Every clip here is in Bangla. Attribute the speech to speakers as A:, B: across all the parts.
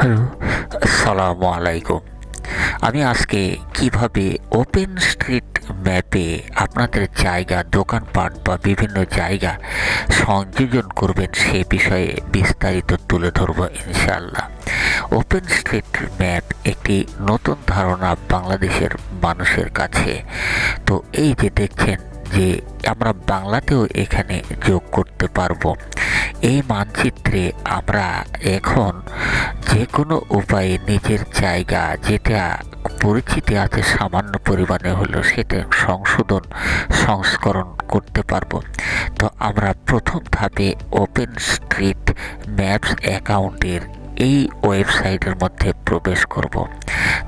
A: হ্যালো, আসসালামু আলাইকুম। আমি আজকে কীভাবে ওপেন স্ট্রিট ম্যাপে আপনাদের জায়গা, দোকানপাট বা বিভিন্ন জায়গা সংযোজন করবেন সে বিষয়ে বিস্তারিত তুলে ধরবো ইনশাল্লাহ ওপেন স্ট্রিট ম্যাপ একটি নতুন ধারণা বাংলাদেশের মানুষের কাছে। তো এই যে দেখছেন যে আমরা বাংলাতেও এখানে যোগ করতে পারব। এই মানচিত্রে আমরা এখন যে কোনো উপায়ে নিজের জায়গা যেটা পরিচিতি আছে সামান্য পরিমাণে হলেও সেটা সংশোধন, সংস্করণ করতে পারব। তো আমরা প্রথম ধাপে ওপেন স্ট্রিট ম্যাপস অ্যাকাউন্টের এই ওয়েবসাইটের মধ্যে প্রবেশ করব।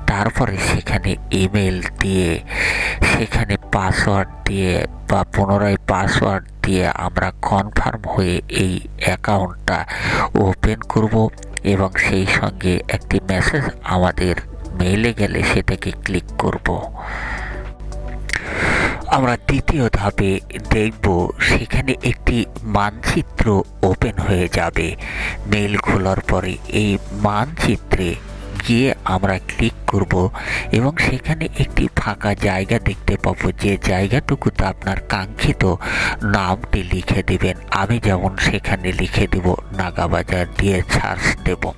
A: তারপরে সেখানে ইমেল দিয়ে, সেখানে পাসওয়ার্ড দিয়ে বা পুনরায় পাসওয়ার্ড দিয়ে আমরা কনফার্ম হয়ে এই অ্যাকাউন্টটা ওপেন করব এবং সেই সঙ্গে একটি মেসেজ আমাদের মেইলে গেলে সেটাকে ক্লিক করব। আমরা দ্বিতীয় ধাপে দেখব সেখানে একটি মানচিত্র ওপেন হয়ে যাবে। মেল খোলার পরে এই মানচিত্রে গিয়ে আমরা ক্লিক করব এবং সেখানে একটি ফাঁকা জায়গা দেখতে পাবো। যে জায়গাটুকুতে আপনার কাঙ্ক্ষিত নামটি লিখে দিবেন। আমি যেমন সেখানে লিখে দেব, নাগাবাজার দিয়ে সার্চ দেব।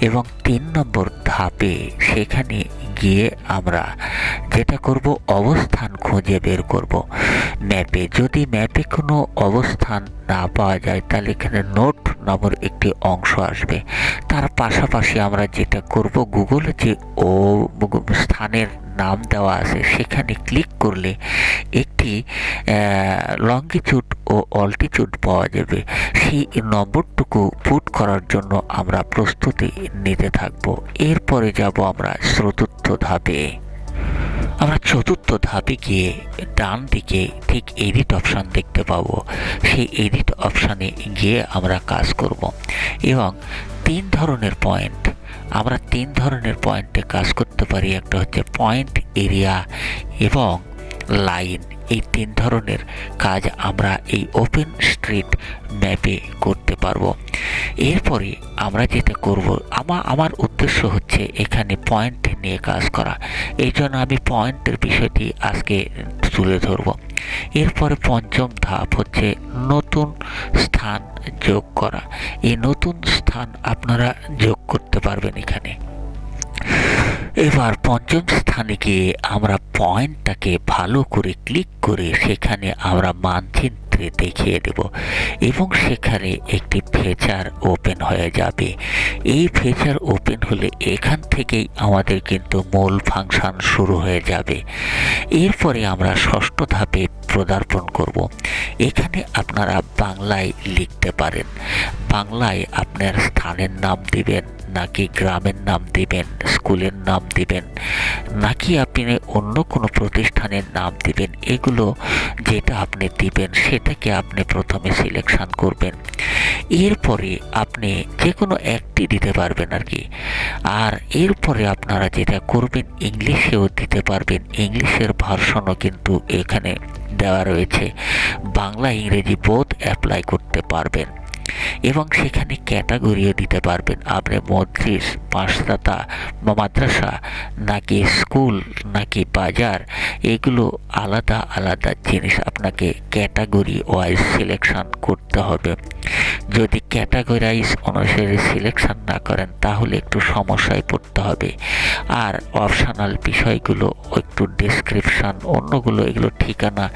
A: এবং তিন নম্বর ধাপে সেখানে গিয়ে আমরা যেটা করব, অবস্থান খুঁজে বের করব। ম্যাপে যদি ম্যাপে কোনো অবস্থান না পাওয়া যায়, তাহলে এখানে নোট নামের একটি অংশ আসবে। তার পাশাপাশি আমরা যেটা করব, গুগলে যে ও স্থানের নাম দেওয়া আছে, সেখানে ক্লিক করলে একটি লঙ্গিচুড ও অল্টিচুড পাওয়া যাবে। সেই নম্বরটুকু পুট করার জন্য আমরা প্রস্তুতি নিতে থাকব। এরপরে যাব আমরা চতুর্থ ধাপে। আমরা চতুর্থ ধাপে গিয়ে ডান দিকে ঠিক এডিট অপশান দেখতে পাবো। সেই এডিট অপশানে গিয়ে আমরা কাজ করব এবং তিন ধরনের পয়েন্ট আমরা তিন ধরনের পয়েন্টে কাজ করতে পারি। একটা হচ্ছে পয়েন্ট এরিয়া এবং লাইন এই তিন ধরনের কাজ আমরা এই ওপেন স্ট্রিট ম্যাপে করতে পারব। এরপরে আমরা যেটা করব, আমা, আমার উদ্দেশ্য হচ্ছে এখানে পয়েন্ট নিয়ে কাজ করা। এই জন্য আমি পয়েন্টের বিষয়টি আজকে তুলে ধরব। এরপরে পঞ্চম ধাপ হচ্ছে নতুন স্থান যোগ করা। এই নতুন স্থান আপনারা যোগ করতে পারবেন এখানে। এবার পঞ্চম স্থানে গিয়ে আমরা পয়েন্টটাকে ভালো করে ক্লিক করে সেখানে আমরা মানচিত্রে দেখিয়ে দেব এবং সেখানে একটি ফেচার ওপেন হয়ে যাবে। এই ফেচার ওপেন হলে এখান থেকেই আমাদের কিন্তু মূল ফাংশন শুরু হয়ে যাবে। এরপরে আমরা ষষ্ঠ ধাপে পদার্পণ করব। এখানে আপনারা বাংলায় লিখতে পারেন। বাংলায় আপনার স্থানের নাম দিবেন। নাকি গ্রামের নাম দিবেন, স্কুলের নাম দিবেন, নাকি আপনি অন্য কোনো প্রতিষ্ঠানের নাম দিবেন? এগুলো যেটা আপনি দিবেন, সেটাকে আপনি প্রথমে সিলেকশন করবেন। এরপরে আপনি যে কোনো একটি দিতে পারবেন আর কি। আর এরপরে আপনারা যেটা করবেন, ইংলিশেও দিতে পারবেন। ইংলিশের ভার্সনও কিন্তু এখানে দেওয়া রয়েছে। বাংলা, ইংরেজি বোধ অ্যাপ্লাই করতে পারবেন। এবং সেখানে ক্যাটাগরিও দিতে পারবেন। আপনি মদ্রিস পাঁচদাতা বা মাদ্রাসা, নাকি স্কুল নাকি বাজার, এগুলো আলাদা আলাদা জিনিস আপনাকে ক্যাটাগরি ওয়াইজ সিলেকশন করতে হবে। যদি ক্যাটাগরাইজ অনুসারে সিলেকশন না করেন, তাহলে একটু সমস্যায় পড়তে হবে। আর অপশনাল বিষয়গুলো, একটু ডিসক্রিপশান অন্যগুলো, এগুলো ঠিকানা,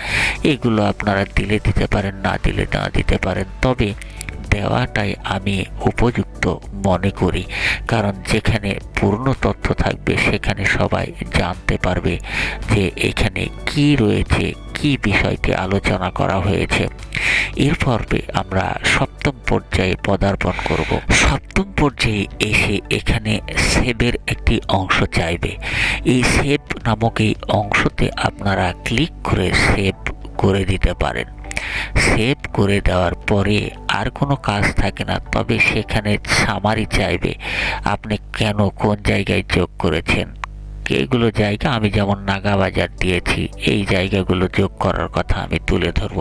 A: এগুলো আপনারা দিলে দিতে পারেন, না দিলে না দিতে পারেন। তবে দেওয়াটাই আমি উপযুক্ত মনে করি। কারণ যেখানে পূর্ণ তথ্য থাকবে, সেখানে সবাই জানতে পারবে যে এখানে কি রয়েছে, কি বিষয়টি আলোচনা করা হয়েছে। এর পর্বে আমরা সপ্তম পর্যায়ে পদার্পণ করব। সপ্তম পর্যায়ে এসে এখানে সেভের একটি অংশ চাইবে। এই সেভ নামক এই অংশতে আপনারা ক্লিক করে সেভ করে দিতে পারেন। সেভ করে দেওয়ার পরে আর কোনো কাজ থাকে না, তবে সেখানে সামারি চাইবে। আপনি কেন কোন জায়গায় যোগ করেছেন? এইগুলো জায়গা আমি যেমন নাগাবাজার দিয়েছি, এই জায়গাগুলো যোগ করার কথা আমি তুলে ধরব।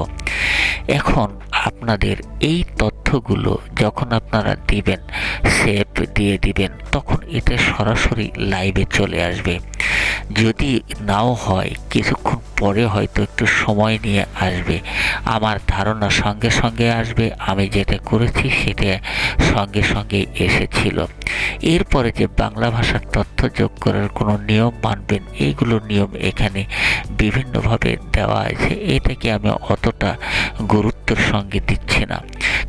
A: এখন আপনাদের এই তথ্য তথ্যগুলো যখন আপনারা দিবেন সেভ দিয়ে দিবেন, তখন এটা সরাসরি লাইভে চলে আসবে। যদি নাও হয়, কিছুক্ষণ পরে হয়তো একটু সময় নিয়ে আসবে। আমার ধারণা সঙ্গে সঙ্গে আসবে, আমি যেটা করেছি সেটা সঙ্গে সঙ্গে এসেছিল। এরপরে যে বাংলা ভাষার তথ্য যোগ করার কোনো নিয়ম মানবেন, এইগুলো নিয়ম এখানে বিভিন্নভাবে দেওয়া আছে। এটাকে আমি অতটা গুরুত্বের সঙ্গে দিচ্ছি না।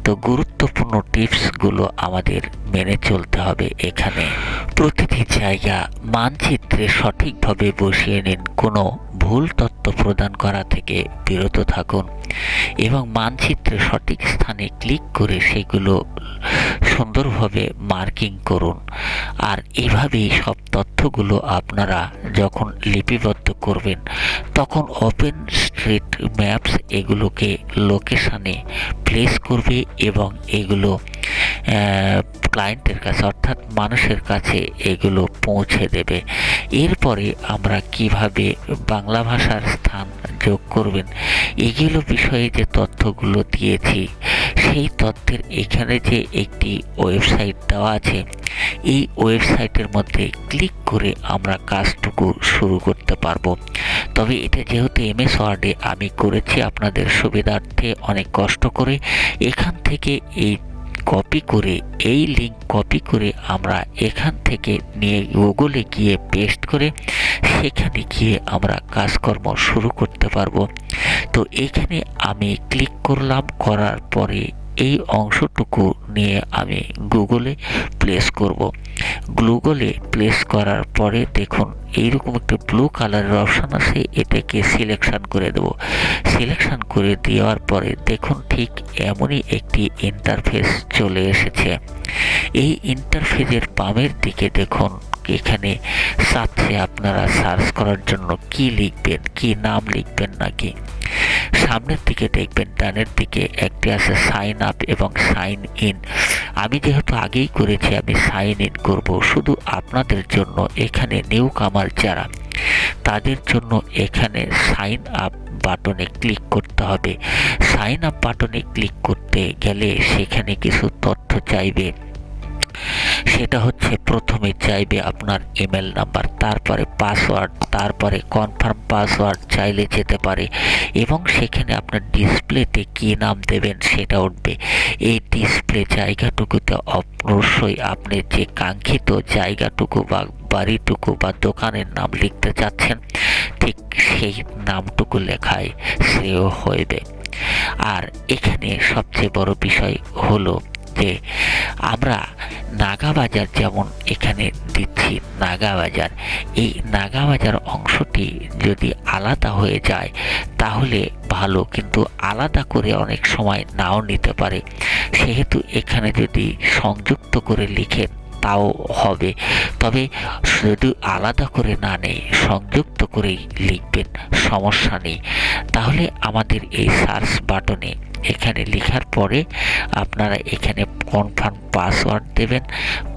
A: তো গুরুত্বপূর্ণ টিপসগুলো আমাদের মেনে চলতে হবে এখানে। প্রতিটি জায়গা মানচিত্রে সঠিকভাবে বসিয়ে নিন। কোনো ভুল তথ্য প্রদান করা থেকে বিরত থাকুন এবং মানচিত্রে সঠিক স্থানে ক্লিক করে সেগুলো সুন্দরভাবে মার্কিং করুন। আর এভাবেই সব তথ্যগুলো আপনারা যখন লিপিবদ্ধ করবেন, তখন ওপেন স্ট্রিট ম্যাপস এগুলোকে লোকেশানে প্লেস করবে এবং এগুলো ক্লায়েন্টের কাছে অর্থাৎ মানুষের কাছে এগুলো পৌঁছে দেবে। এরপরে আমরা কীভাবে বাংলা ভাষার স্থান যোগ করবেন, এগুলো বিষয়ে যে তথ্যগুলো দিয়েছি, সেই তথ্যের এখানে যে একটি ওয়েবসাইট দেওয়া আছে, এই ওয়েবসাইটের মধ্যে ক্লিক করে আমরা কাজটুকু শুরু করতে পারব। তবে এটা যেহেতু এমএস ওয়ার্ডে আমি করেছি, আপনাদের সুবিধার্থে অনেক কষ্ট করে এখান থেকে এই কপি করে, এই লিঙ্ক কপি করে আমরা এখান থেকে নিয়ে গুগলে গিয়ে পেস্ট করে সেখানে গিয়ে আমরা কাজকর্ম শুরু করতে পারব। তো এখানে আমি ক্লিক করলাম, করার পরে এই অংশটুকু নিয়ে আমি গুগলে প্লেস করব। গুগলে প্লেস করার পরে দেখুন, এইরকম একটা ব্লু কালারের অপশান আছে, এটাকে সিলেকশান করে দেব। সিলেকশান করে দেওয়ার পরে দেখুন, ঠিক এমনই একটি ইন্টারফেস চলে এসেছে। এই ইন্টারফেসের বামের দিকে দেখুন এখানে সাথে আপনারা সার্চ করার জন্য কি লিখবেন, কি নাম লিখবেন নাকি? সামনের দিকে দেখবেন, ডানের দিকে একটি আছে সাইন আপ এবং সাইন ইন আমি যেহেতু আগেই করেছি, আমি সাইন ইন করব। শুধু আপনাদের জন্য এখানে নিউ কামার যারা, তাদের জন্য এখানে সাইন আপ বাটনে ক্লিক করতে হবে। সাইন আপ বাটনে ক্লিক করতে গেলে সেখানে কিছু তথ্য চাইবে। সেটা হচ্ছে প্রথমে চাইবে আপনার ইমেল নাম্বার তারপরে পাসওয়ার্ড তারপরে কনফার্ম পাসওয়ার্ড চাইলে যেতে পারে এবং সেখানে আপনার ডিসপ্লেতে কী নাম দেবেন সেটা উঠবে। এই ডিসপ্লে জায়গাটুকুতে অবশ্যই আপনি যে কাঙ্ক্ষিত জায়গাটুকু বা বাড়িটুকু বা দোকানের নাম লিখতে চাচ্ছেন, ঠিক সেই নামটুকু লেখায় শ্রেয় হইবে। আর এখানে সবচেয়ে বড় বিষয় হলো যে আমরা নাগা বাজার যেমন এখানে দিচ্ছি নাগা বাজার এই নাগা বাজার অংশটি যদি আলাদা হয়ে যায়, তাহলে ভালো, কিন্তু আলাদা করে অনেক সময় নাও নিতে পারে। সেহেতু এখানে যদি সংযুক্ত করে লিখেন তাও হবে। তবে যদি আলাদা করে না নেই, সংযুক্ত করেই লিখবেন, সমস্যা নেই। তাহলে আমাদের এই সার্চ বাটনে এখানে লেখার পরে আপনারা এখানে কনফার্ম পাসওয়ার্ড দেবেন।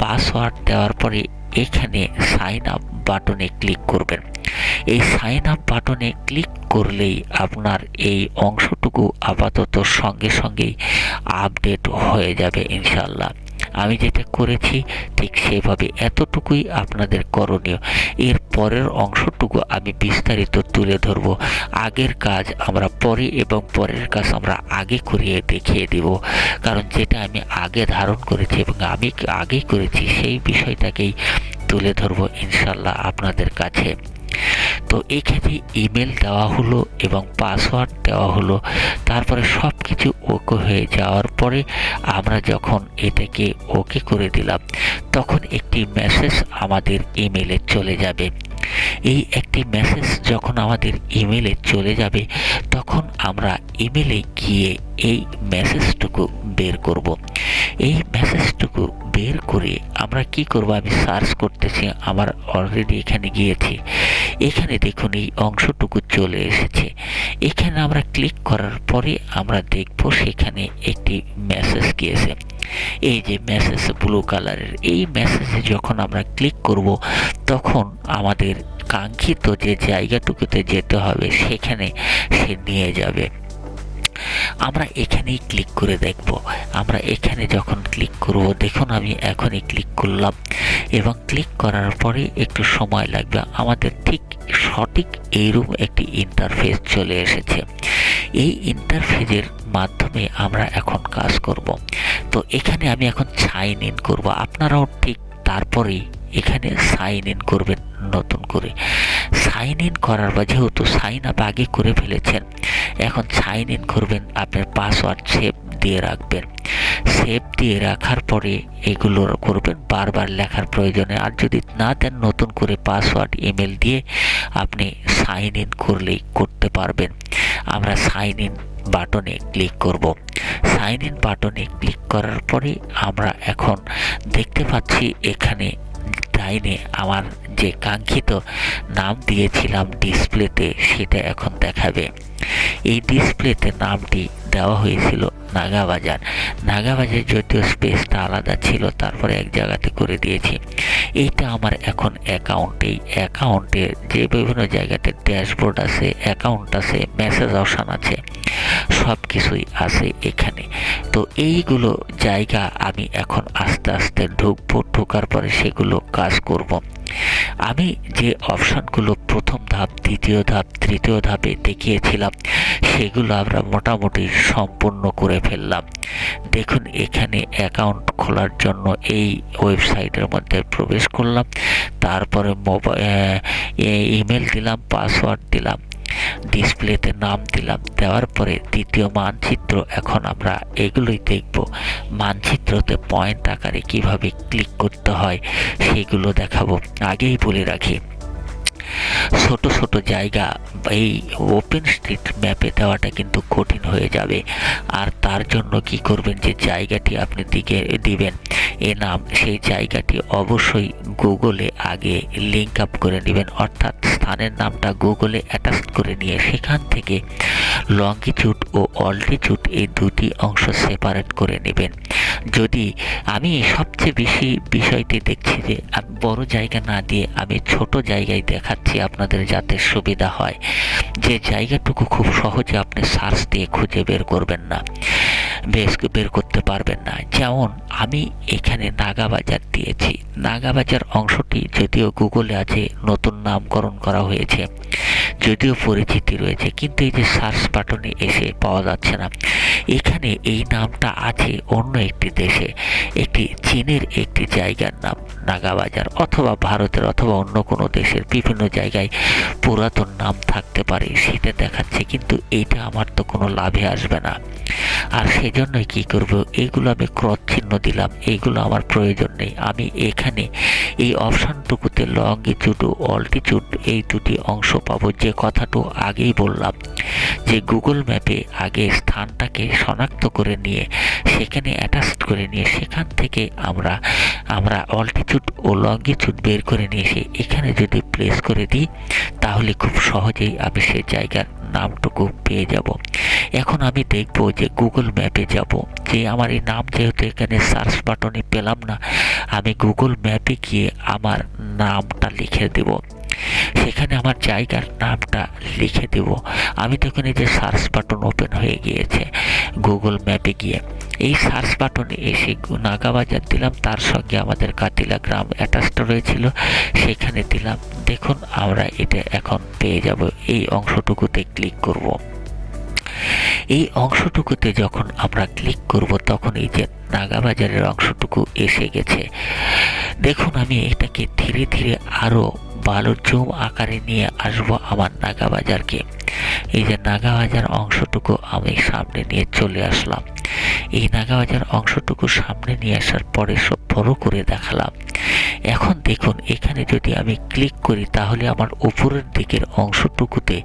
A: পাসওয়ার্ড দেওয়ার পরে এখানে সাইন আপ বাটনে ক্লিক করবেন। এই সাইন আপ বাটনে ক্লিক করলেই আপনার এই অংশটুকু আপাতত সঙ্গে সঙ্গেই আপডেট হয়ে যাবে ইনশাল্লাহ আমি যেটা করেছি ঠিক সেভাবে। এতটুকুই আপনাদের করণীয়। এর পরের অংশটুকু আমি বিস্তারিত তুলে ধরব। আগের কাজ আমরা পরে এবং পরের কাজ আমরা আগে করিয়ে দেখিয়ে দেব। কারণ যেটা আমি আগে ধারণ করেছি এবং আমি আগেই করেছি সেই বিষয়টাকেই তুলে ধরবো ইনশাল্লাহ আপনাদের কাছে। তো এখানে ইমেল দেওয়া হলো এবং পাসওয়ার্ড দেওয়া হলো। তারপরে সব কিছু ওকে হয়ে যাওয়ার পরে আমরা যখন এটাকে ওকে করে দিলাম, তখন একটি মেসেজ আমাদের ইমেলে চলে যাবে। এই একটি মেসেজ যখন আমাদের ইমেলে চলে যাবে, তখন আমরা ইমেলে গিয়ে এই মেসেজটুকু বের করব। এই মেসেজটুকু বের করে আমরা কি করব? আমি সার্চ করতেছি, আমার অলরেডি এখানে গিয়েছি। এখানে দেখুন এই অংশটুকু চলে এসেছে। এখানে আমরা ক্লিক করার পরে আমরা দেখব সেখানে একটি মেসেজ গিয়েছে। এই যে মেসেজ ব্লু কালারের এই মেসেজে যখন আমরা ক্লিক করব, তখন আমাদের কাঙ্ক্ষিত যে জায়গাটুকুতে যেতে হবে, সেখানে সে নিয়ে যাবে। আমরা এখানেই ক্লিক করে দেখব। আমরা এখানে যখন ক্লিক করব, দেখুন আমি এখনই ক্লিক করলাম এবং ক্লিক করার পরে একটু সময় লাগবে। আমাদের ঠিক সঠিক এইরকম একটি ইন্টারফেস চলে এসেছে। এই ইন্টারফেসের মাধ্যমে আমরা এখন কাজ করব। তো এখানে আমি এখন সাইন ইন করব। আপনারাও ঠিক তারপরেই এখানে সাইন ইন করবেন নতুন করে। সাইন ইন করার বা যেহেতু সাইন আপ আগে করে ফেলেছেন, এখন সাইন ইন করবেন, আপনার পাসওয়ার্ড সেভ দিয়ে রাখবেন। সেভ দিয়ে রাখার পরে এগুলো করবেন, বারবার লেখার প্রয়োজনে। আর যদি না দেন, নতুন করে পাসওয়ার্ড ইমেল দিয়ে আপনি সাইন ইন করলেই করতে পারবেন। আমরা সাইন ইন বাটনে ক্লিক করব। সাইন ইন বাটনে ক্লিক করার পরে আমরা এখন দেখতে পাচ্ছি এখানে ডাইনে আমার যে কাঙ্ক্ষিত নাম দিয়েছিলাম ডিসপ্লেতে সেটা এখন দেখাবে। এই ডিসপ্লেতে নামটি দেওয়া হয়েছিল নাগাবাজার। নাগাবাজার যদিও স্পেসটা আলাদা ছিল, তারপরে এক জায়গাতে করে দিয়েছি। এইটা আমার এখন অ্যাকাউন্টেই অ্যাকাউন্টে যে বিভিন্ন জায়গাতে ড্যাশবোর্ড আছে অ্যাকাউন্ট আছে মেসেজ অপশান আছে। সব কিছুই আছে এখানে। তো এইগুলো জায়গা আমি এখন আস্তে আস্তে ঢুকবো, ঢোকার পরে সেগুলো কাজ করব। আমি যে অপশানগুলো প্রথম ধাপ, দ্বিতীয় ধাপ, তৃতীয় ধাপে দেখিয়েছিলাম, সেগুলো আমরা মোটামুটি সম্পূর্ণ করে ফেললাম। দেখুন, এখানে অ্যাকাউন্ট খোলার জন্য এই ওয়েবসাইটের মধ্যে প্রবেশ করলাম, তারপরে মোবাইল ইমেল দিলাম, পাসওয়ার্ড দিলাম। ডিসপ্লেতে নাম দিলাম। দেওয়ার পরে দ্বিতীয় মানচিত্র এখন আমরা এগুলোই দেখব। মানচিত্রতে পয়েন্ট আকারে কীভাবে ক্লিক করতে হয়, সেগুলো দেখাবো। আগেই বলে রাখি ছোট ছোট জায়গা এই ওপেন স্ট্রিট ম্যাপে দেওয়াটা কিন্তু কঠিন হয়ে যাবে। আর তার জন্য কি করবেন? যে জায়গাটি আপনি দিকে দিবেন, এ নাম, সেই জায়গাটি অবশ্যই গুগলে আগে লিঙ্ক আপ করে নেবেন। অর্থাৎ স্থানের নামটা গুগলে অ্যাটাচ করে নিয়ে সেখান থেকে লঙ্গিচুড ও অল্টিচুড এই দুটি অংশ সেপারেট করে নেবেন। যদি আমি সবচেয়ে বেশি বিষয়টি দেখছি যে বড় জায়গা না দিয়ে আমি ছোট জায়গায় দেখাচ্ছি আপনাদের যাতে সুবিধা হয়। যে জায়গাটুকু খুব সহজে আপনি সার্চ দিয়ে খুঁজে বের করবেন না, বেশ বের করতে পারবেন না। যেমন, আমি এখানে নাগাবাজার দিয়েছি। নাগাবাজার অংশটি যদিও গুগলে আছে, নতুন নামকরণ করা হয়েছে, যদিও পরিচিতি রয়েছে, কিন্তু এই যে সার্চ বাটনে এসে পাওয়া যাচ্ছে না। এখানে এই নামটা আছে অন্য একটি দেশে, একটি চীনের একটি জায়গার নাম। নাগাবাজার অথবা ভারতের অথবা অন্য কোনো দেশের বিভিন্ন জায়গায় পুরাতন নাম থাকতে পারে, সেটা দেখাচ্ছে, কিন্তু এইটা আমার তো কোনো লাভে আসবে না। আর সেজন্যই কি করব? এইগুলো আমি ক্রস চিহ্ন দিলাম এইগুলো আমার প্রয়োজন নেই। আমি এখানে এই অপশানটুকুতে লঙ্গিচুড ও অল্টিচুড এই দুটি অংশ পাবো। যে কথাটু আগেই বললাম, যে গুগল ম্যাপে আগে স্থানটাকে শনাক্ত করে নিয়ে, সেখানে অ্যাটাচ করে নিয়ে, সেখান থেকে আমরা আমরা অল্টিচুড ও লঙ্গিচুড বের করে নিয়ে এসে এখানে যদি প্লেস করে দিই, তাহলে খুব সহজেই আমি সেই জায়গার নামটুকু পেয়ে যাব। এখন আমি দেখব যে গুগল ম্যাপে যাব। যে আমার এই নাম যেহেতু এখানে সার্চ বাটনে পেলাম না, আমি গুগল ম্যাপে গিয়ে আমার নামটা লিখে দেব। সেখানে আমার জায়গার নামটা লিখে দেব। আমি তখন এই যে সার্চ বাটন ওপেন হয়ে গিয়েছে গুগল ম্যাপে গিয়ে। এই সার্চ বাটনে এসে নাগাবাজার দিলাম, তার সঙ্গে আমাদের কাতিলা গ্রাম অ্যাটাচড রয়েছিল, সেখানে দিলাম। দেখুন, আমরা এটা এখন পেয়ে যাব। এই অংশটুকুতে ক্লিক করব। এই অংশটুকুতে যখন আমরা ক্লিক করব, তখন এই যে নাগাবাজারের অংশটুকু এসে গেছে। দেখুন, আমি এটাকে ধীরে ধীরে আরও ভালো জুম আকারে নিয়ে আসব আমার নাগাবাজারকে। এই যে নাগাবাজার অংশটুকু আমি সামনে নিয়ে চলে আসলাম। এই নাগাবাজার অংশটুকু সামনে নিয়ে আসার পরে সব বড় করে দেখালাম। এখন দেখুন, এখানে যদি আমি ক্লিক করি, তাহলে আমার উপরের দিকের অংশটুকুতে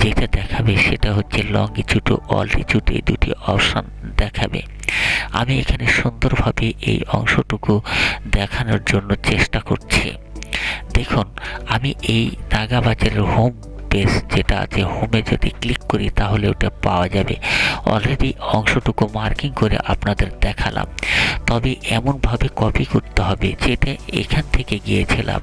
A: যেটা দেখাবে, সেটা হচ্ছে লঙ্গিচুড ও অল্টিচুড এই দুটি অপশান দেখাবে। আমি এখানে সুন্দরভাবে এই অংশটুকু দেখানোর জন্য চেষ্টা করছি। দেখুন, আমি এই নাগাবাজারের হোম পেজ যেটা আছে হোমে যদি ক্লিক করি তাহলে ওটা পাওয়া যাবে। অলরেডি অংশটুকু মার্কিং করে আপনাদের দেখালাম। তবে এমনভাবে কপি করতে হবে যেটা এখান থেকে গিয়েছিলাম।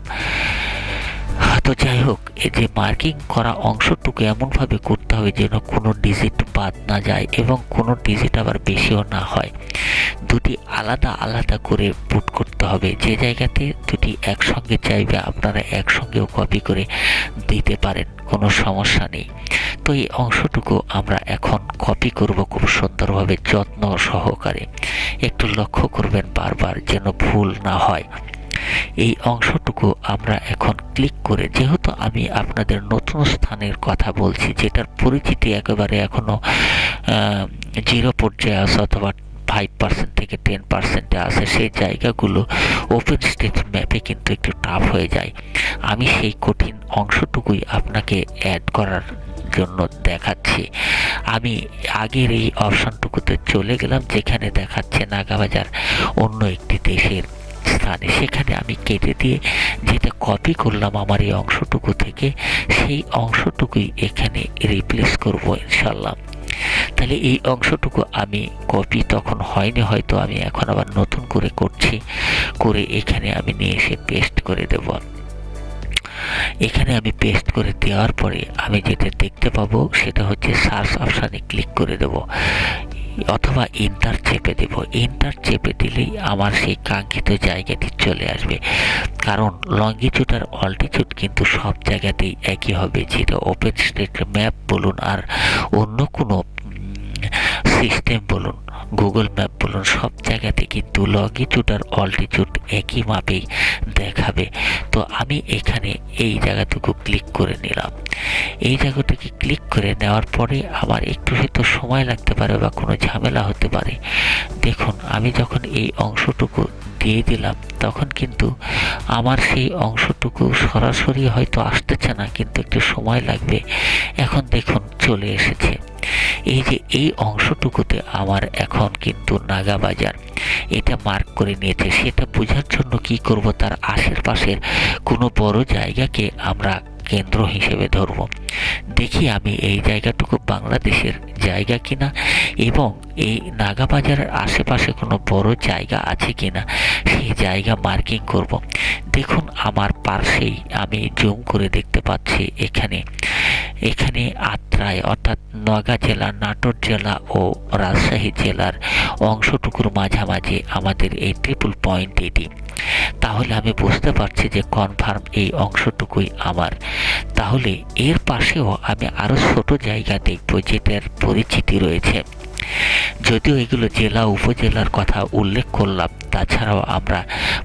A: তো যাই হোক এই যে মার্কিং করা অংশটুকু এমনভাবে করতে হবে যেন কোনো ডিজিট বাদ না যায় এবং কোনো ডিজিট আবার বেশিও না হয়। দুটি আলাদা আলাদা করে পুট করতে হবে। যে জায়গাতে দুটি একসঙ্গে চাইবে, আপনারা একসঙ্গেও কপি করে দিতে পারেন, কোনো সমস্যা নেই। তো এই অংশটুকু আমরা এখন কপি করব খুব সুন্দরভাবে, যত্ন সহকারে। একটু লক্ষ্য করবেন বারবার যেন ভুল না হয়। এই অংশটুকু আমরা এখন ক্লিক করে, যেহেতু আমি আপনাদের নতুন স্থানের কথা বলছি, যেটার পরিচিতি একেবারে এখনও জিরো পর্যায়ে আছে অথবা ফাইভ পার্সেন্ট থেকে টেন পার্সেন্টে আসে সেই জায়গাগুলো ওপেন স্টেট ম্যাপে কিন্তু একটু টাফ হয়ে যায়। আমি সেই কঠিন অংশটুকুই আপনাকে অ্যাড করার জন্য দেখাচ্ছি। আমি আগের এই অপশনটুকুতে চলে গেলাম, যেখানে দেখাচ্ছে নাগাবাজার অন্য একটি দেশের স্থানে সেখানে আমি কেটে দিয়ে যেটা কপি করলাম আমার এই অংশটুকু থেকে, সেই অংশটুকুই এখানে রিপ্লেস করব ইনশাল্লাহ তাহলে এই অংশটুকু আমি কপি তখন হয়নি, হয়তো আমি এখন আবার নতুন করে করছি, করে এখানে আমি নিয়ে এসে পেস্ট করে দেব। এখানে আমি পেস্ট করে দেওয়ার পরে আমি যেটা দেখতে পাবো সেটা হচ্ছে সার্চ অপশানে ক্লিক করে দেব। অথবা ইন্টার চেপে দেব। ইন্টার চেপে দিলেই আমার সেই কাঙ্ক্ষিত জায়গাটি চলে আসবে। কারণ লঙ্গিচুড আর অল্টিচুড কিন্তু সব জায়গাতেই একই হবে। যেটা ওপেন স্টেট ম্যাপ বলুন আর অন্য কোনো সিস্টেম বলুন। গুগল ম্যাপ বলুন, সব জায়গাতে কিন্তু লঙ্গিচুড আর অল্টিচুড একই মাপেই দেখাবে। তো আমি এখানে এই জায়গাটুকু ক্লিক করে নিলাম। এই জায়গাটাকে ক্লিক করে নেওয়ার পরে আমার একটু হয়তো সময় লাগতে পারে বা কোনো ঝামেলা হতে পারে। দেখুন, আমি যখন এই অংশটুকু দিয়ে দিলাম, তখন কিন্তু আমার সেই অংশটুকু সরাসরি হয়তো আসতেছে না, কিন্তু একটু সময় লাগবে। এখন দেখুন, চলে এসেছে। এই যে এই অংশটুকুতে আমার এখন কিন্তু নাগা বাজার। এটা মার্ক করে নিয়েছে। সেটা বোঝার জন্য কি করব? তার আশেপাশের কোনো বড় জায়গাকে আমরা কেন্দ্র হিসেবে ধরব। দেখি আমি এই জায়গাটুকু বাংলাদেশের জায়গা কিনা এবং এই নাগাবাজারের আশেপাশে কোনো বড় জায়গা আছে কিনা সেই জায়গা মার্কিং করব। দেখুন আমার পার্শ্বেই আমি জুম করে দেখতে পাচ্ছি এখানে। এখানে আত্রায় অর্থাৎ নগা জেলা, নাটোর জেলা ও রাজশাহী জেলার অংশটুকুর মাঝামাঝি আমাদের এই ট্রিপল পয়েন্ট এটি। তাহলে আমি বুঝতে পারছি যে কনফার্ম এই অংশটুকুই আমার। তাহলে এর পাশেও আমি আরও ছোট জায়গা দেখব যেটার পরিচিতি রয়েছে। যদিও এগুলো জেলা উপজেলার কথা উল্লেখ করলাম, তাছাড়াও আমরা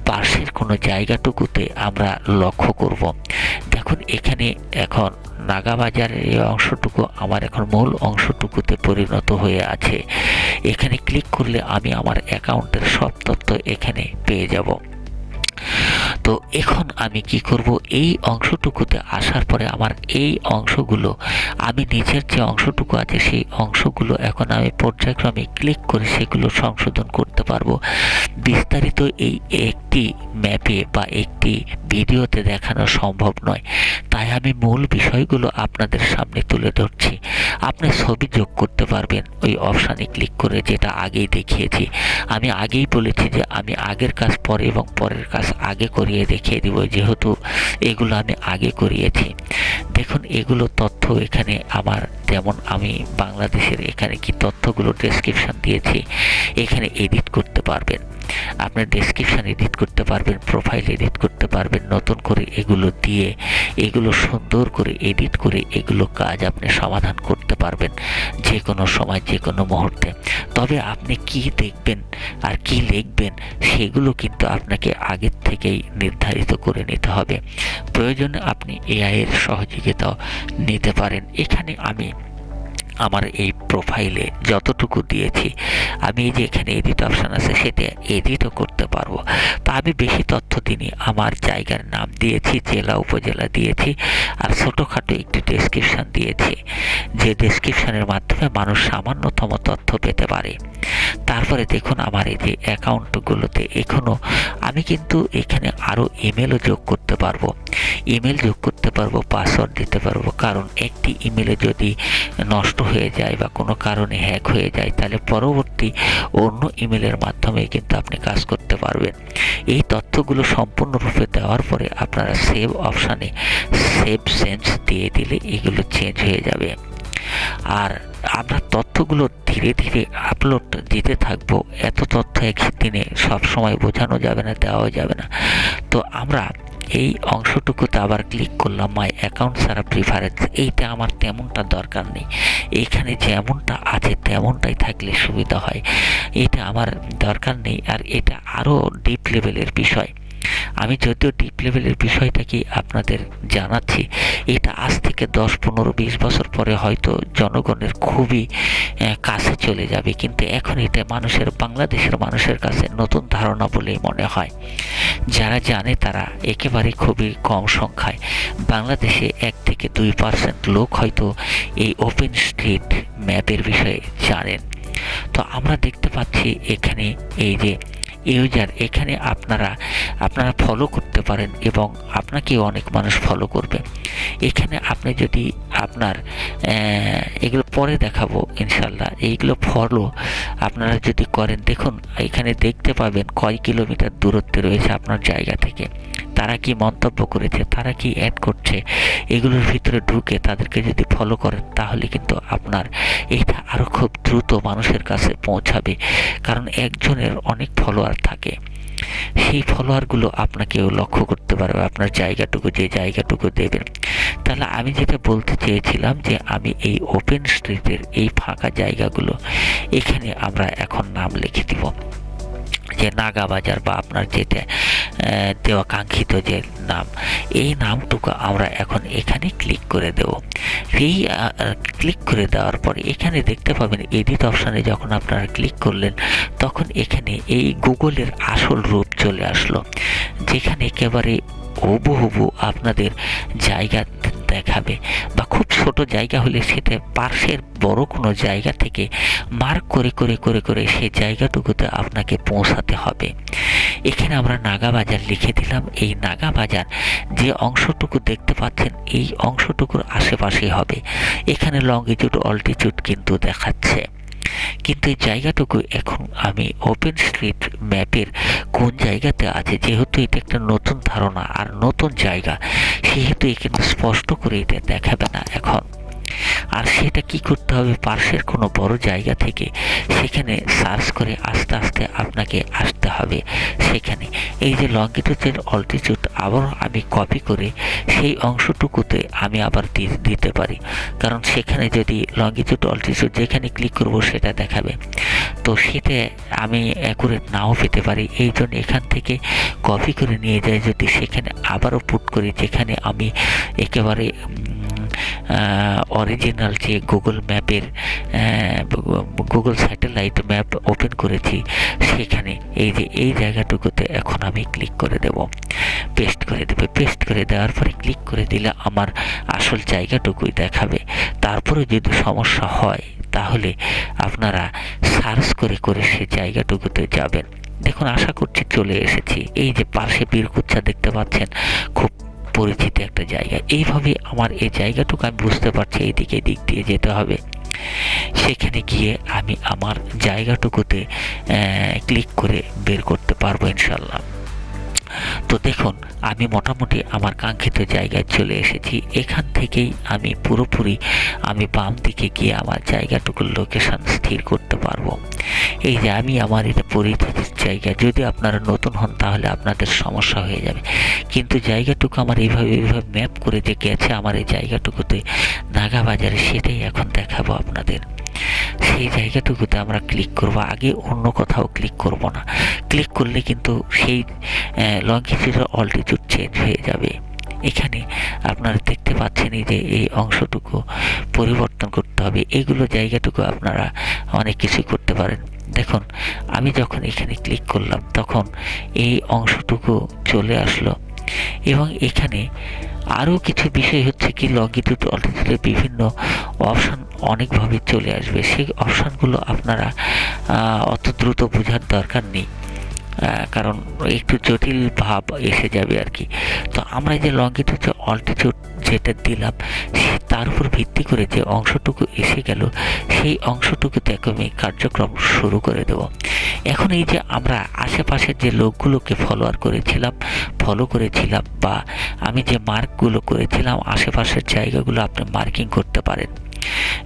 A: পাশের কোনো জায়গাটুকুতে আমরা লক্ষ্য করব। দেখুন, এখানে এখন নাগাবাজারের এই অংশটুকু আমার এখন মূল অংশটুকুতে পরিণত হয়ে আছে। এখানে ক্লিক করলে আমি আমার অ্যাকাউন্টের সব তথ্য এখানে পেয়ে যাব। তো এখন আমি কি করব? এই অংশটুকুতে আসার পরে আমার এই অংশগুলো, আমি নিচের যে অংশটুকু আছে সেই অংশগুলো এখন আমি পর্যায়ক্রমে ক্লিক করে সেগুলো সংশোধন করতে পারব। বিস্তারিত এই একটি ম্যাপে বা একটি ভিডিওতে দেখানো সম্ভব নয়। তাই আমি মূল বিষয়গুলো আপনাদের সামনে তুলে ধরছি। আপনি ছবি যোগ করতে পারবেন ওই অপশানে ক্লিক করে যেটা আগেই দেখিয়েছি। আমি আগেই বলেছি যে আমি আগের কাজ পরে এবং পরের কাজ আগে করিয়ে দেখিয়ে দিব, যেহেতু এগুলো আমি আগে করিয়েছি। দেখুন, এগুলো তথ্য এখানে আমার, যেমন আমি বাংলাদেশের এখানে কি তথ্যগুলো ডেসক্রিপশান দিয়েছি, এখানে এডিট করতে পারবেন। আপনার ডেসক্রিপশান এডিট করতে পারবেন প্রোফাইল এডিট করতে পারবেন, নতুন করে এগুলো দিয়ে, এগুলো সুন্দর করে এডিট করে এগুলো কাজ আপনি সমাধান করতে পারবেন যে কোনো সময় যে কোনো মুহূর্তে। তবে আপনি কি দেখবেন আর কি লিখবেন, সেগুলো কিন্তু আপনাকে আগের থেকেই নির্ধারিত করে নিতে হবে। প্রয়োজনে আপনি এআইয়ের সহযোগিতাও নিতে পারেন। এখানে আমি আমার এই প্রোফাইলে যতটুকু দিয়েছি, আমি এই যে এখানে এডিট অপশান আছে সেটা এডিটও করতে পারব। তা আমি বেশি তথ্য দিনই আমার জায়গার নাম দিয়েছি, জেলা, উপজেলা দিয়েছি, আর ছোটোখাটো একটি ডেসক্রিপশান দিয়েছি। যে ডেসক্রিপশানের মাধ্যমে মানুষ সামান্যতম তথ্য পেতে পারে। তারপরে দেখুন আমার এই যে অ্যাকাউন্টগুলোতে এখনও আমি কিন্তু এখানে আরও ইমেলও যোগ করতে পারব। ইমেল যোগ করতে পারব পাসওয়ার্ড দিতে পারব, কারণ একটি ইমেলে যদি নষ্ট হয়ে যায় বা কোনো কারণে হ্যাক হয়ে যায়, তাহলে পরবর্তী অন্য ইমেলের মাধ্যমে কিন্তু আপনি কাজ করতে পারবেন। এই তথ্যগুলো সম্পূর্ণরূপে দেওয়ার পরে আপনারা সেভ অপশানে সেভ সেন্স দিয়ে দিলে এগুলো চেঞ্জ হয়ে যাবে। আর আমরা তথ্যগুলো ধীরে ধীরে আপলোড দিতে থাকব, এত তথ্য একদিনে সবসময় বোঝানো যাবে না, দেওয়া যাবে না। তো আমরা এই অংশটুকুতে আবার ক্লিক করলাম মাই অ্যাকাউন্ট সারা প্রিফারেন্স এইটা আমার তেমনটা দরকার নেই। এখানে যেমনটা আছে তেমনটাই থাকলে সুবিধা হয়। এটা আমার দরকার নেই, আর এটা আরও ডিপ লেভেলের বিষয়। আমি যদিও ডিপ লেভেলের বিষয়টাকে আপনাদের জানাচ্ছি, এটা আজ থেকে দশ, পনেরো, বিশ বছর পরে হয়তো জনগণের খুবই কাছে চলে যাবে। কিন্তু এখন এটা মানুষের, বাংলাদেশের মানুষের কাছে নতুন ধারণা বলেই মনে হয়। যারা জানে তারা একেবারে খুবই কম সংখ্যায়। বাংলাদেশে এক থেকে দুই পার্সেন্ট লোক হয়তো এই ওপেন স্ট্রিট ম্যাপের বিষয়ে জানেন। তো আমরা দেখতে পাচ্ছি এখানে এই যে ইউজার এখানে আপনারা আপনারা ফলো করতে পারেন এবং আপনাকে অনেক মানুষ ফলো করবে। এখানে আপনি যদি আপনার এগুলো পরে দেখাবো ইনশাল্লাহ এইগুলো ফলো আপনারা যদি করেন, দেখুন, এখানে দেখতে পাবেন কয় কিলোমিটার দূরত্বে রয়েছে আপনার জায়গা থেকে। তারা কি মন্তব্য করেছে, তারা কি অ্যাড করছে, এগুলোর ভিতরে ঢুকে তাদেরকে যদি ফলো করেন, তাহলে কিন্তু আপনার এটা আরও খুব দ্রুত মানুষের কাছে পৌঁছাবে। কারণ একজনের অনেক ফলোয়ার থাকে। সেই ফলোয়ারগুলো আপনাকেও লক্ষ্য করতে পারবে, আপনার জায়গাটুকু, যে জায়গাটুকু দেবেন। তাহলে আমি যেটা বলতে চেয়েছিলাম যে, আমি এই ওপেন স্ট্রিটের এই ফাঁকা জায়গাগুলো, এখানে আমরা এখন নাম লিখে দিব। যে নাগা বাজার বা আপনার যেটা দেওয়া কাঙ্ক্ষিত যে নাম, এই নামটুকু আমরা এখন এখানে ক্লিক করে দেব। এই ক্লিক করে দেওয়ার পর এখানে দেখতে পাবেন এডিট অপশানে যখন আপনারা ক্লিক করলেন, তখন এখানে এই গুগলের আসল রূপ চলে আসলো, যেখানে একেবারে হুবহু আপনাদের জায়গা দেখাবে বা খুব ছোট জায়গা হলে সেটা পার্শ্বের বড় কোনো জায়গা থেকে মার্ক করে করে করে করে সেই জায়গাটুকুতে আপনাকে পৌঁছাতে হবে। এখানে আমরা নাগা বাজার লিখে দিলাম। এই নাগা বাজার যে অংশটুকু দেখতে পাচ্ছেন, এই অংশটুকুর আশেপাশেই হবে। এখানে লঙ্গিটিউড অল্টিটিউড কিন্তু দেখাচ্ছে। কিন্তু এই জায়গাটুকু এখন আমি ওপেন স্ট্রিট ম্যাপের কোন জায়গাতে আছে? যেহেতু এটা একটা নতুন ধারণা আর নতুন জায়গা, সেহেতু এখানে স্পষ্ট করে এটা দেখাবে না এখন। আর সেটা কি করতে হবে? পার্শ্বের কোনো বড় জায়গা থেকে সেখানে সার্চ করে আস্তে আস্তে আপনাকে আসতে হবে সেখানে। এই যে লঙ্গিটিউডের অল্টিটিউড আবার আমি কপি করে সেই অংশটুকুতে আমি আবার দিতে পারি। কারণ সেখানে যদি লঙ্গিটিউড অল্টিটিউড যেখানে ক্লিক করব সেটা দেখাবে। তো সেটা আমি অ্যাকুরেট নাও পেতে পারি। এই জন্য এখান থেকে কপি করে নিয়ে যাই। যদি সেখানে আবারও পুট করি, যেখানে আমি একেবারে অরিজিনাল যে গুগল ম্যাপের গুগল স্যাটেলাইট ম্যাপ ওপেন করেছি, সেখানে এই যে, এই জায়গাটুকুতে এখন আমি ক্লিক করে দেব। পেস্ট করে দেবে। পেস্ট করে দেওয়ার পরে ক্লিক করে দিলে আমার আসল জায়গাটুকুই দেখাবে। তারপরে যদি সমস্যা হয়, তাহলে আপনারা সার্চ করে করে সে জায়গাটুকুতে যাবেন। দেখুন, আশা করছি চলে এসেছি। এই যে পাশে বীরকুচ্ছা দেখতে পাচ্ছেন, খুব পরিচিত একটা জায়গা। এইভাবে আমার এই জায়গাটুকু আমি বুঝতে পারছি, এইদিকে দিক দিয়ে যেতে হবে। সেখানে গিয়ে আমি আমার জায়গাটুকুতে ক্লিক করে বের করতে পারব ইনশাল্লাহ তো দেখুন, আমি মোটামুটি আমার কাঙ্ক্ষিত জায়গায় চলে এসেছি। এখান থেকেই আমি পুরোপুরি আমি বাম দিকে গিয়ে আমার জায়গাটুকুর লোকেশান স্থির করতে পারব। এই যে আমি আমার এটা পরিচিতির জায়গা, যদি আপনারা নতুন হন তাহলে আপনাদের সমস্যা হয়ে যাবে। কিন্তু জায়গাটুকু আমার এইভাবে এইভাবে ম্যাপ করে যে গেছে আমার এই জায়গাটুকুতে নাগা বাজারে, সেটাই এখন দেখাবো আপনাদের। সেই জায়গাটুকুতে আমরা ক্লিক করব। আগে অন্য কোথাও ক্লিক করব না। ক্লিক করলে কিন্তু সেই লঙ্গিটিউড অল্টিটিউড চেঞ্জ হয়ে যাবে। এখানে আপনারা দেখতে পাচ্ছেন যে এই অংশটুকু পরিবর্তন করতে হবে। এগুলো জায়গাটুকু আপনারা অনেক কিছুই করতে পারেন। দেখুন, আমি যখন এখানে ক্লিক করলাম, তখন এই অংশটুকু চলে আসলো। এবং এখানে আরও কিছু বিষয় হচ্ছে কি লঙ্গিটিউড অল্টিটিউডের বিভিন্ন অপশান অনেকভাবে চলে আসবে। সেই অপশানগুলো আপনারা অত দ্রুত বোঝার দরকার নেই। কারণ একটু জটিল ভাব এসে যাবে আর কি। তো আমরা যে লঙ্গিটিউড অল্টিটিউড যেটা দিলাম, সে তার উপর ভিত্তি করে যে অংশটুকু এসে গেল, সেই অংশটুকুতে আমি কার্যক্রম শুরু করে দেব। এখন এই যে আমরা আশেপাশের যে লোকগুলোকে ফলোয়ার করেছিলাম ফলো করেছিলাম বা আমি যে মার্কগুলো করেছিলাম, আশেপাশের জায়গাগুলো আপনি মার্কিং করতে পারেন।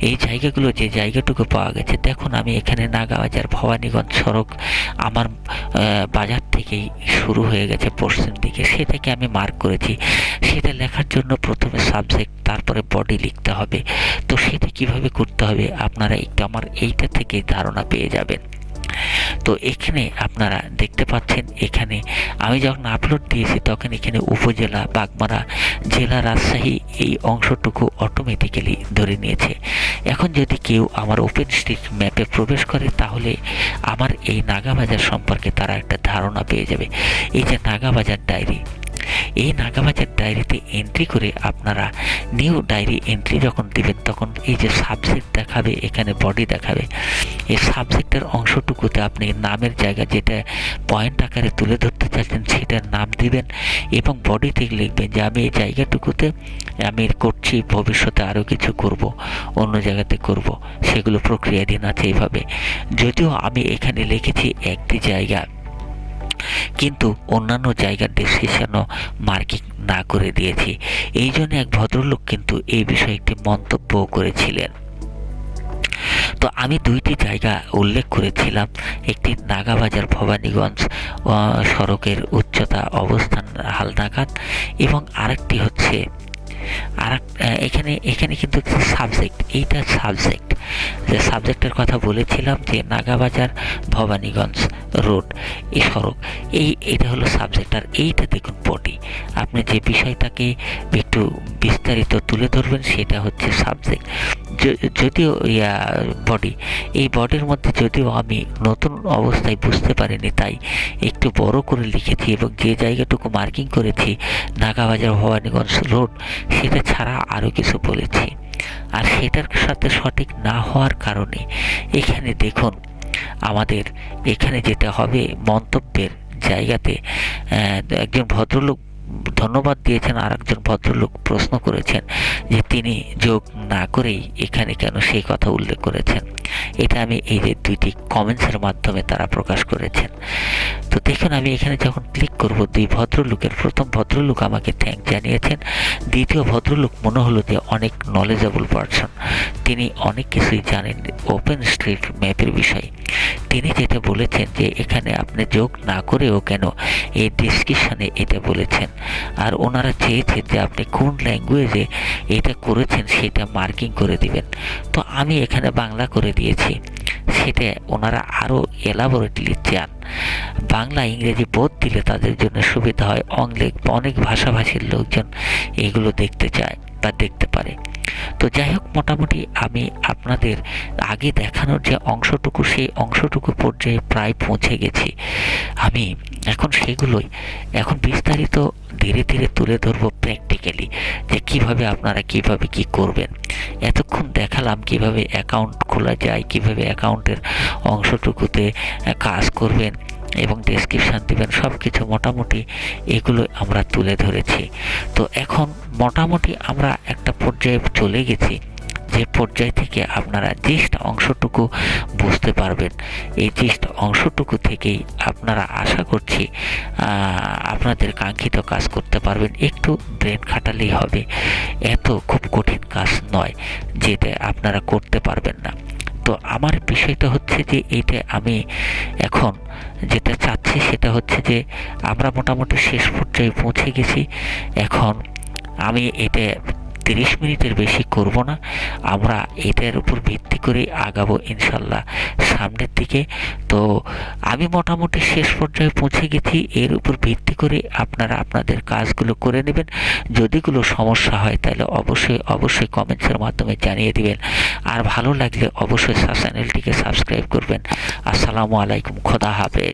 A: এই জায়গাগুলো যে জায়গাটুকু পাওয়া গেছে, দেখুন আমি এখানে নাগাবাজার, ভবানীগঞ্জ সড়ক আমার বাজার থেকেই শুরু হয়ে গেছে পশ্চিম দিকে। সেটাকে আমি মার্ক করেছি। সেটা লেখার জন্য প্রথমে সাবজেক্ট তারপরে বডি লিখতে হবে। তো সেটা কীভাবে করতে হবে, আপনারা একটু আমার এইটা থেকে ধারণা পেয়ে যাবেন। তো এখানে আপনারা দেখতে পাচ্ছেন এখানে আমি যখন আপলোড দিয়েছি তখন এখানে উপজেলা বাগমারা জেলা রাজশাহী এই অংশটুকু অটোমেটিক্যালি ধরে নিয়েছে। এখন যদি কেউ আমার ওপেন স্ট্রিট ম্যাপে প্রবেশ করে তাহলে আমার এই নাগাবাজার সম্পর্কে তারা একটা ধারণা পেয়ে যাবে। এই যে নাগাবাজার ডায়েরি এই নাগাবাজার ডায়েরিতে এন্ট্রি করে আপনারা নিউ ডায়েরি এন্ট্রি যখন দিবেন, তখন এই যে সাবজেক্ট দেখাবে, এখানে বডি দেখাবে। এই সাবজেক্টের অংশটুকুতে আপনি নামের জায়গা যেটা পয়েন্ট আকারে তুলে ধরতে চাচ্ছেন, সেটার নাম দিবেন এবং বডিতে লিখবেন যে আমি এই জায়গাটুকুতে, আমি করছি, ভবিষ্যতে আরও কিছু করব, অন্য জায়গাতে করব, সেগুলো প্রক্রিয়াধীন আছে এইভাবে। যদিও আমি এখানে লিখেছি একটি জায়গা কিন্তু অন্যান্য জায়গার ডেসক্রিপশনও মার্কিং না করে দিয়েছি। এই জন্য এক ভদ্রলোক কিন্তু এই বিষয়ে একটি মন্তব্য করেছিলেন। তো আমি দুইটি জায়গা উল্লেখ করেছিলাম। একটি নাগাবাজার ভবানীগঞ্জ সড়কের উচ্চতা অবস্থান হালনাগাদ এবং আরেকটি হচ্ছে আর এখানে এখানে কিন্তু সাবজেক্ট এইটা সাবজেক্ট যে সাবজেক্টের কথা বলেছিলাম যে নাগাবাজার ভবানীগঞ্জ রোড এই সড়ক, এই, এটা হলো সাবজেক্ট আর এইটা দেখুন বডি আপনি যে বিষয়টাকে একটু বিস্তারিত তুলে ধরবেন, সেটা হচ্ছে সাবজেক্ট যদিও, ইয়া, বডি, এই বডির মধ্যে যদিও আমি নতুন অবস্থায় বুঝতে পারিনি, তাই একটু বড় করে লিখেছি এবং যে জায়গাটুকু মার্কিং করেছি নাগাবাজার ভবানীগঞ্জ রোড, সেটা ছাড়া আরও কিছু বলেছি। আর সেটার সাথে সঠিক না হওয়ার কারণে এখানে দেখুন, আমাদের এখানে যেতে হবে মন্তব্যের জায়গাতে একজন ভদ্রলোক ধন্যবাদ দিয়েছেন আর একজন ভদ্রলোক প্রশ্ন করেছেন যে তিনি যোগ না করেই এখানে কেন সেই কথা উল্লেখ করেছেন। এটা আমি এই যে দুইটি কমেন্টসের মাধ্যমে তারা প্রকাশ করেছেন। তো দেখুন, আমি এখানে যখন ক্লিক করব, দুই ভদ্রলোকের, প্রথম ভদ্রলোক আমাকে থ্যাংক জানিয়েছেন, দ্বিতীয় ভদ্রলোক মনে হলো যে অনেক নলেজেবল পারসন তিনি অনেক কিছুই জানেন ওপেন স্ট্রিট ম্যাপের বিষয়ে। তিনি যেটা বলেছেন যে এখানে আপনি যোগ না করেও কেন এই ডিসক্রিপশনে এটা বলেছেন। আর ওনারা চেয়েছেন যে আপনি কোন ল্যাঙ্গুয়েজে এটা করেছেন সেটা মার্কিং করে দিবেন। তো আমি এখানে বাংলা করে দিয়েছি। সেটা ওনারা আরও এলাবোরেটলি চান বাংলা, ইংরেজি বোধ দিলে তাদের জন্য সুবিধা হয়। অনেক অনেক ভাষাভাষীর লোকজন এগুলো দেখতে চায়। বা দেখতে পারে। তো যাই হোক, মোটামুটি আমি আপনাদের আগে দেখানোর যে অংশটুকু, সেই অংশটুকু পর্যায়ে প্রায় পৌঁছে গেছি। আমি এখন সেগুলোই এখন বিস্তারিত ধীরে ধীরে তুলে ধরবো প্র্যাকটিক্যালি যে কীভাবে আপনারা কীভাবে কি করবেন। এতক্ষণ দেখালাম কীভাবে অ্যাকাউন্ট খোলা যায়, কীভাবে অ্যাকাউন্টের অংশটুকুতে কাজ করবেন এবং ডেসক্রিপশান দেবেন সব কিছু মোটামুটি এগুলো আমরা তুলে ধরেছি। তো এখন মোটামুটি আমরা একটা পর্যায়ে চলে গেছি, যে পর্যায় থেকে আপনারা জিস্ট অংশটুকু বুঝতে পারবেন। এই জিস্ট অংশটুকু থেকেই আপনারা আশা করছি আপনাদের কাঙ্ক্ষিত কাজ করতে পারবেন। একটু ব্রেন খাটালেই হবে। এত খুব কঠিন কাজ নয়, যেটা আপনারা করতে পারবেন না। তো আমার বিষয়টা হচ্ছে যে এইটা আমি এখন যেটা চাচ্ছি সেটা হচ্ছে যে আমরা মোটামুটি শেষ পর্যায়ে পৌঁছে গেছি। এখন আমি এটা তিরিশ মিনিটের বেশি করব না। আমরা এটার উপর ভিত্তি করে আগাবো ইনশাল্লাহ সামনের দিকে। তো আমি মোটামুটি শেষ পর্যায়ে পৌঁছে গেছি। এর উপর ভিত্তি করে আপনারা আপনাদের কাজগুলো করে নেবেন। যদি কোনো সমস্যা হয় তাহলে অবশ্যই অবশ্যই কমেন্টসের মাধ্যমে জানিয়ে দিবেন। আর ভালো লাগলে অবশ্যই চ্যানেলটিকে সাবস্ক্রাইব করবেন। আসসালামু আলাইকুম, খোদা হাফেজ।